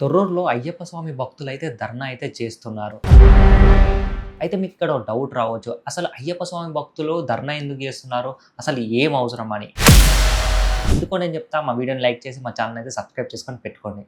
తొర్రూరులో అయ్యప్ప స్వామి భక్తులు అయితే ధర్నా అయితే చేస్తున్నారు. అయితే మీకు ఇక్కడ డౌట్ రావచ్చు. అసలు అయ్యప్ప స్వామి భక్తులు ధర్నా ఎందుకు చేస్తున్నారు? అసలు ఏం అవసరం అని? ఎందుకో నేను చెప్తా మా వీడియోని లైక్ చేసి మా ఛానల్ అయితే సబ్స్క్రైబ్ చేసుకొని పెట్టుకోండి.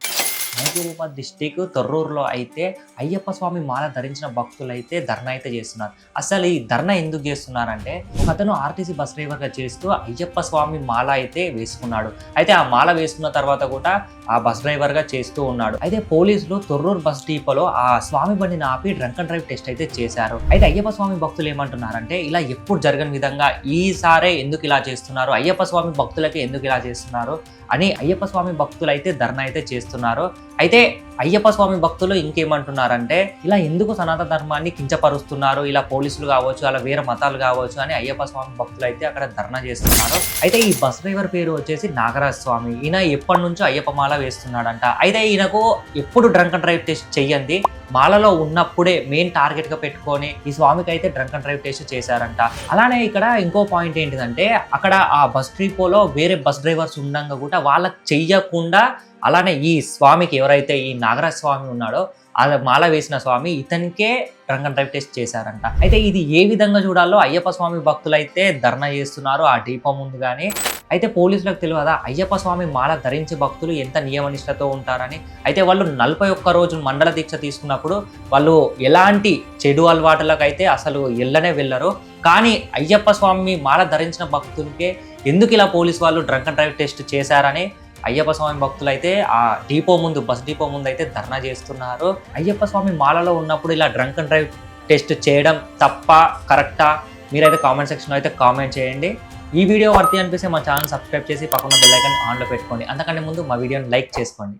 మహబూబాబాద్ డిస్టిక్ తొర్రూరులో అయితే అయ్యప్ప స్వామి మాల ధరించిన భక్తులు అయితే ధర్నా అయితే చేస్తున్నారు. అసలు ఈ ధర్నా ఎందుకు చేస్తున్నారంటే ఒక అతను ఆర్టీసీ బస్ డ్రైవర్గా చేస్తూ అయ్యప్ప స్వామి మాల అయితే వేసుకున్నాడు. అయితే ఆ మాల వేసుకున్న తర్వాత కూడా ఆ బస్ డ్రైవర్గా చేస్తూ ఉన్నాడు. అయితే పోలీసులు తొర్రూరు బస్ డిపోలో ఆ స్వామి బండిని ఆపి డ్రంక్ అండ్ డ్రైవ్ టెస్ట్ అయితే చేశారు. అయితే అయ్యప్ప స్వామి భక్తులు ఏమంటున్నారంటే ఇలా ఎప్పుడు జరగని విధంగా ఈసారే ఎందుకు ఇలా చేస్తున్నారు? అయ్యప్ప స్వామి భక్తులకి ఎందుకు ఇలా చేస్తున్నారు? అని అయ్యప్ప స్వామి భక్తులు అయితే ధర్నా అయితే చేస్తున్నారు. అయితే అయ్యప్ప స్వామి భక్తులు ఇంకేమంటున్నారంటే ఇలా ఎందుకు సనాతన ధర్మాన్ని కించపరుస్తున్నారు? ఇలా పోలీసులు కావచ్చు అలా వేరే మతాలు కావచ్చు అని అయ్యప్ప స్వామి భక్తులు అయితే అక్కడ ధర్నా చేస్తున్నారు. అయితే ఈ బస్ డ్రైవర్ పేరు వచ్చేసి నాగరాజ్ స్వామి. ఈయన ఎప్పటి నుంచో అయ్యప్ప మాల వేస్తున్నాడంట. అయితే ఈయనకు ఎప్పుడు డ్రంక్ అండ్ డ్రైవ్ టెస్ట్ చెయ్యండి? మాలలో ఉన్నప్పుడే మెయిన్ టార్గెట్గా పెట్టుకొని ఈ స్వామికి అయితే డ్రంక్ అండ్ డ్రైవ్ టెస్ట్ చేశారంట. అలానే ఇక్కడ ఇంకో పాయింట్ ఏంటిదంటే అక్కడ ఆ బస్ డిపోలో వేరే బస్ డ్రైవర్స్ ఉండగా కూడా వాళ్ళకి చెయ్యకుండా అలానే ఈ స్వామికి ఎవరైతే ఈ నాగరాజ స్వామి ఉన్నాడో అలా మాల వేసిన స్వామి ఇతనికే డ్రంక్ అండ్ డ్రైవ్ టెస్ట్ చేశారంట. అయితే ఇది ఏ విధంగా చూడాలో అయ్యప్ప స్వామి భక్తులు అయితే ధర్నా చేస్తున్నారు. ఆ దీపం ముందు కానీ అయితే పోలీసులకు తెలియదా? అయ్యప్ప స్వామి మాల ధరించే భక్తులు ఎంత నియమనిష్టతో ఉంటారని? అయితే వాళ్ళు నలభై ఒక్క రోజు మండల దీక్ష తీసుకున్నప్పుడు వాళ్ళు ఎలాంటి చెడు అలవాటులకైతే అయితే అసలు వెళ్ళనే వెళ్ళరు. కానీ అయ్యప్ప స్వామి మాల ధరించిన భక్తులకే ఎందుకు ఇలా పోలీస్ వాళ్ళు డ్రంక్ అండ్ డ్రైవ్ టెస్ట్ చేశారని అయ్యప్ప స్వామి భక్తులు అయితే ఆ డిపో ముందు బస్ డిపో ముందు అయితే ధర్నా చేస్తున్నారు. అయ్యప్ప స్వామి మాలలో ఉన్నప్పుడు ఇలా డ్రంక్ అండ్ డ్రైవ్ టెస్ట్ చేయడం తప్ప కరెక్టా? మీరైతే కామెంట్ సెక్షన్లో అయితే కామెంట్ చేయండి. ఈ వీడియో వర్తి అనిపిస్తే మా ఛానల్ సబ్స్క్రైబ్ చేసి పక్కన బెల్ ఐకాన్ ఆన్లో పెట్టుకోండి. అంతకంటే ముందు మా వీడియోని లైక్ చేసుకోండి.